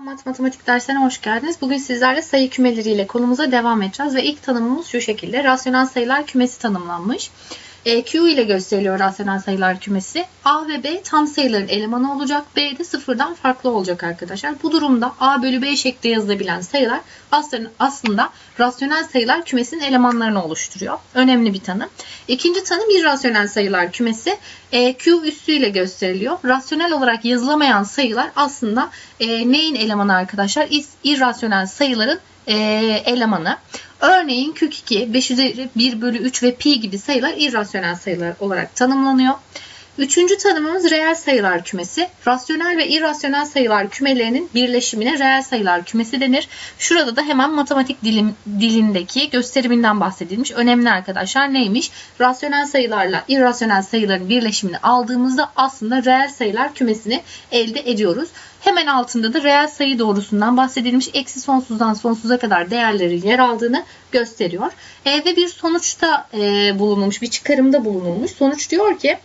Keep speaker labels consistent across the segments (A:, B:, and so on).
A: Mat matematik dersine hoş geldiniz. Bugün sizlerle sayı kümeleriyle konumuza devam edeceğiz ve ilk tanımımız şu şekilde. Rasyonel sayılar kümesi tanımlanmış. E, Q ile gösteriliyor rasyonel sayılar kümesi. A ve B tam sayıların elemanı olacak. B de sıfırdan farklı olacak arkadaşlar. Bu durumda A bölü B şeklinde yazılabilen sayılar aslında, rasyonel sayılar kümesinin elemanlarını oluşturuyor. Önemli bir tanım. İkinci tanım irrasyonel sayılar kümesi. E, Q üssüyle gösteriliyor. Rasyonel olarak yazılamayan sayılar aslında e, neyin elemanı arkadaşlar? İrrasyonel sayıların e, elemanı. Örneğin kök 2, 5 üzeri 1 bölü 3 ve pi gibi sayılar irrasyonel sayılar olarak tanımlanıyor. Üçüncü tanımımız reel sayılar kümesi. Rasyonel ve irrasyonel sayılar kümelerinin birleşimine reel sayılar kümesi denir. Şurada da hemen matematik dilim, dilindeki gösteriminden bahsedilmiş. Önemli arkadaşlar neymiş? Rasyonel sayılarla irrasyonel sayıların birleşimini aldığımızda aslında reel sayılar kümesini elde ediyoruz. Hemen altında da reel sayı doğrusundan bahsedilmiş. Eksi sonsuzdan sonsuza kadar değerlerin yer aldığını gösteriyor. E, ve bir sonuçta e, bulunulmuş, bir çıkarımda bulunulmuş. Sonuç diyor ki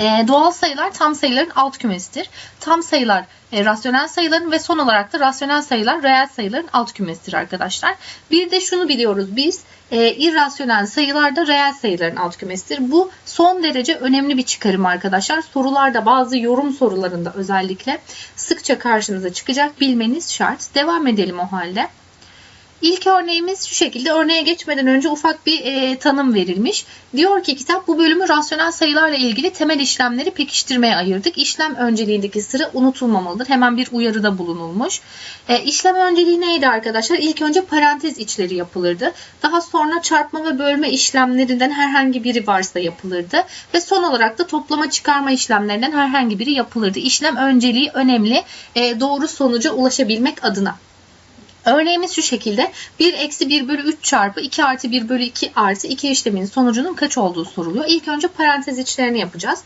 A: e, doğal sayılar tam sayıların alt kümesidir. Tam sayılar e, rasyonel sayıların ve son olarak da rasyonel sayılar reel sayıların alt kümesidir arkadaşlar. Bir de şunu biliyoruz biz e, irrasyonel sayılar da reel sayıların alt kümesidir. Bu son derece önemli bir çıkarım arkadaşlar. Sorularda bazı yorum sorularında özellikle sıkça karşımıza çıkacak bilmeniz şart. Devam edelim o halde. İlk örneğimiz şu şekilde. Örneğe geçmeden önce ufak bir e, tanım verilmiş. Diyor ki kitap bu bölümü rasyonel sayılarla ilgili temel işlemleri pekiştirmeye ayırdık. İşlem önceliğindeki sıra unutulmamalıdır. Hemen bir uyarıda bulunulmuş. E, işlem önceliği neydi arkadaşlar? İlk önce parantez içleri yapılırdı. Daha sonra çarpma ve bölme işlemlerinden herhangi biri varsa yapılırdı. Ve son olarak da toplama çıkarma işlemlerinden herhangi biri yapılırdı. İşlem önceliği önemli. E, doğru sonuca ulaşabilmek adına. Örneğimiz şu şekilde 1 eksi 1 bölü 3 çarpı 2 artı 1 bölü 2 artı 2 işleminin sonucunun kaç olduğu soruluyor. İlk önce parantez içlerini yapacağız.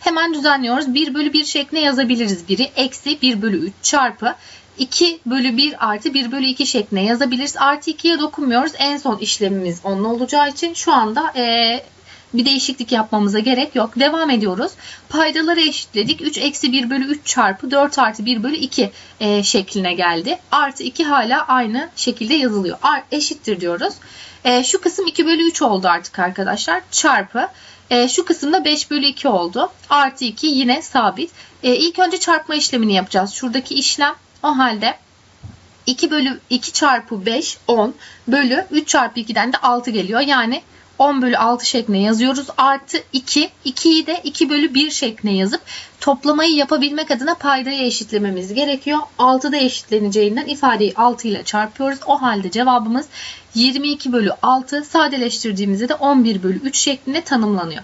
A: Hemen düzenliyoruz. 1 bölü 1 şeklinde yazabiliriz biri. Eksi 1 bölü 3 çarpı 2 bölü 1 artı 1 bölü 2 şeklinde yazabiliriz. Artı 2'ye dokunmuyoruz. En son işlemimiz onun olacağı için şu anda bir değişiklik yapmamıza gerek yok. Devam ediyoruz. Paydaları eşitledik. 3 eksi 1 bölü 3 çarpı 4 artı 1 bölü 2 e, şekline geldi. Artı 2 hala aynı şekilde yazılıyor. A, eşittir diyoruz. E, şu kısım 2 bölü 3 oldu artık arkadaşlar. Çarpı e, şu kısımda 5 bölü 2 oldu. Artı 2 yine sabit. E, ilk önce çarpma işlemini yapacağız. Şuradaki işlem o halde 2 bölü 2 çarpı 5 10 bölü 3 çarpı 2'den de 6 geliyor. Yani 10 bölü 6 şeklinde yazıyoruz. Artı 2. 2'yi de 2 bölü 1 şeklinde yazıp toplamayı yapabilmek adına paydayı eşitlememiz gerekiyor. 6 da eşitleneceğinden ifadeyi 6 ile çarpıyoruz. O halde cevabımız 22 bölü 6 sadeleştirdiğimizde de 11 bölü 3 şeklinde tanımlanıyor.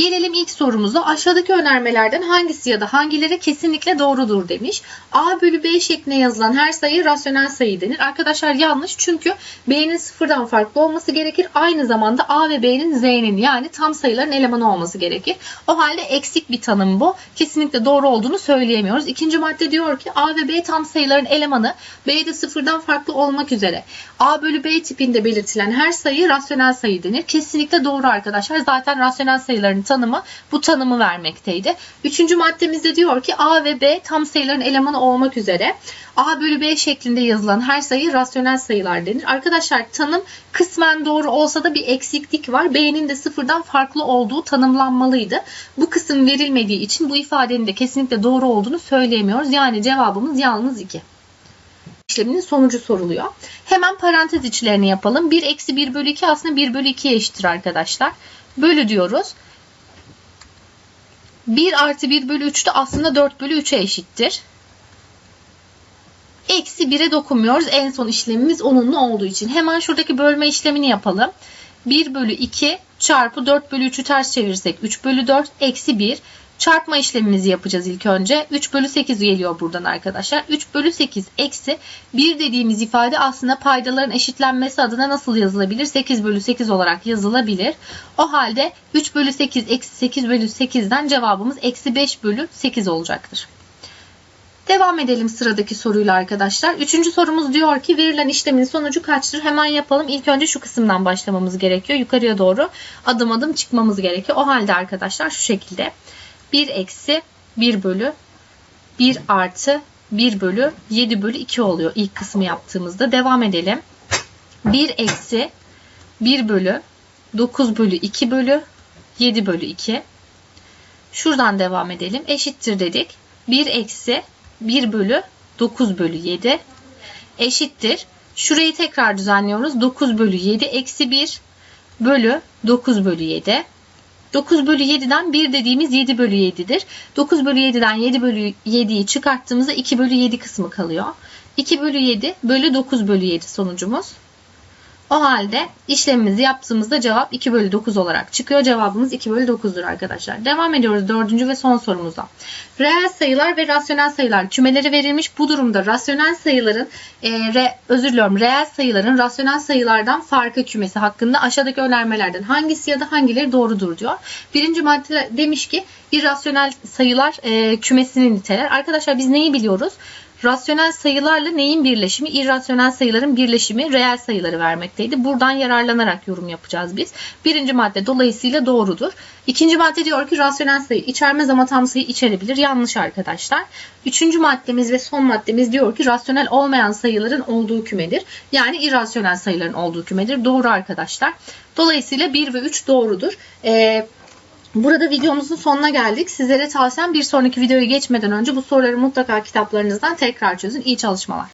A: Gelelim ilk sorumuza. Aşağıdaki önermelerden hangisi ya da hangileri kesinlikle doğrudur demiş. A bölü B şeklinde yazılan her sayı rasyonel sayı denir. Arkadaşlar yanlış çünkü B'nin sıfırdan farklı olması gerekir. Aynı zamanda A ve B'nin Z'nin yani tam sayıların elemanı olması gerekir. O halde eksik bir tanım bu. Kesinlikle doğru olduğunu söyleyemiyoruz. İkinci madde diyor ki A ve B tam sayıların elemanı B de sıfırdan farklı olmak üzere. A bölü B tipinde belirtilen her sayı rasyonel sayı denir. Kesinlikle doğru arkadaşlar. Zaten rasyonel sayıların tanımı bu tanımı vermekteydi. Üçüncü maddemizde diyor ki A ve B tam sayıların elemanı olmak üzere A bölü B şeklinde yazılan her sayı rasyonel sayılar denir. Arkadaşlar tanım kısmen doğru olsa da bir eksiklik var. B'nin de sıfırdan farklı olduğu tanımlanmalıydı. Bu kısım verilmediği için bu ifadenin de kesinlikle doğru olduğunu söyleyemiyoruz. Yani cevabımız yalnız 2 işleminin sonucu soruluyor. Hemen parantez içlerini yapalım. 1 eksi 1 bölü 2 aslında 1 bölü 2'ye eşittir arkadaşlar. Bölü diyoruz. 1 artı 1 bölü 3 de aslında 4 bölü 3'e eşittir. Eksi 1'e dokunmuyoruz. En son işlemimiz onunla olduğu için. Hemen şuradaki bölme işlemini yapalım. 1 bölü 2 çarpı 4 bölü 3'ü ters çevirirsek 3 bölü 4 eksi 1 Çarpma işlemimizi yapacağız ilk önce. 3 bölü 8 geliyor buradan arkadaşlar. 3 bölü 8 eksi 1 dediğimiz ifade aslında paydaların eşitlenmesi adına nasıl yazılabilir? 8 bölü 8 olarak yazılabilir. O halde 3 bölü 8 eksi 8 bölü 8'den cevabımız eksi 5 bölü 8 olacaktır. Devam edelim sıradaki soruyla arkadaşlar. Üçüncü sorumuz diyor ki verilen işlemin sonucu kaçtır? Hemen yapalım. İlk önce şu kısımdan başlamamız gerekiyor. Yukarıya doğru adım adım çıkmamız gerekiyor. O halde arkadaşlar şu şekilde. 1 eksi 1 bölü 1 artı 1 bölü 7 bölü 2 oluyor ilk kısmı yaptığımızda. Devam edelim. 1 eksi 1 bölü 9 bölü 2 bölü 7 bölü 2. Şuradan devam edelim. Eşittir dedik. 1 eksi 1 bölü 9 bölü 7 eşittir. Şurayı tekrar düzenliyoruz. 9 bölü 7 eksi 1 bölü 9 bölü 7. 9 bölü 7'den 1 dediğimiz 7 bölü 7'dir. 9 bölü 7'den 7 bölü 7'yi çıkarttığımızda 2 bölü 7 kısmı kalıyor. 2 bölü 7 bölü 9 bölü 7 sonucumuz. O halde işlemimizi yaptığımızda cevap 2 bölü 9 olarak çıkıyor. Cevabımız 2 bölü 9'dur arkadaşlar. Devam ediyoruz dördüncü ve son sorumuza. Reel sayılar ve rasyonel sayılar kümeleri verilmiş. Bu durumda rasyonel sayıların, e, re, özür diliyorum reel sayıların rasyonel sayılardan farkı kümesi hakkında aşağıdaki önermelerden hangisi ya da hangileri doğrudur diyor. Birinci madde demiş ki irrasyonel sayılar e, kümesini niteler. Arkadaşlar biz neyi biliyoruz? Rasyonel sayılarla neyin birleşimi? İrrasyonel sayıların birleşimi reel sayıları vermekteydi. Buradan yararlanarak yorum yapacağız biz. Birinci madde dolayısıyla doğrudur. İkinci madde diyor ki rasyonel sayı içermez ama tam sayı içerebilir. Yanlış arkadaşlar. Üçüncü maddemiz ve son maddemiz diyor ki rasyonel olmayan sayıların olduğu kümedir. Yani irrasyonel sayıların olduğu kümedir. Doğru arkadaşlar. Dolayısıyla 1 ve 3 doğrudur. Ee, Burada videomuzun sonuna geldik. Sizlere tavsiyem bir sonraki videoya geçmeden önce bu soruları mutlaka kitaplarınızdan tekrar çözün. İyi çalışmalar.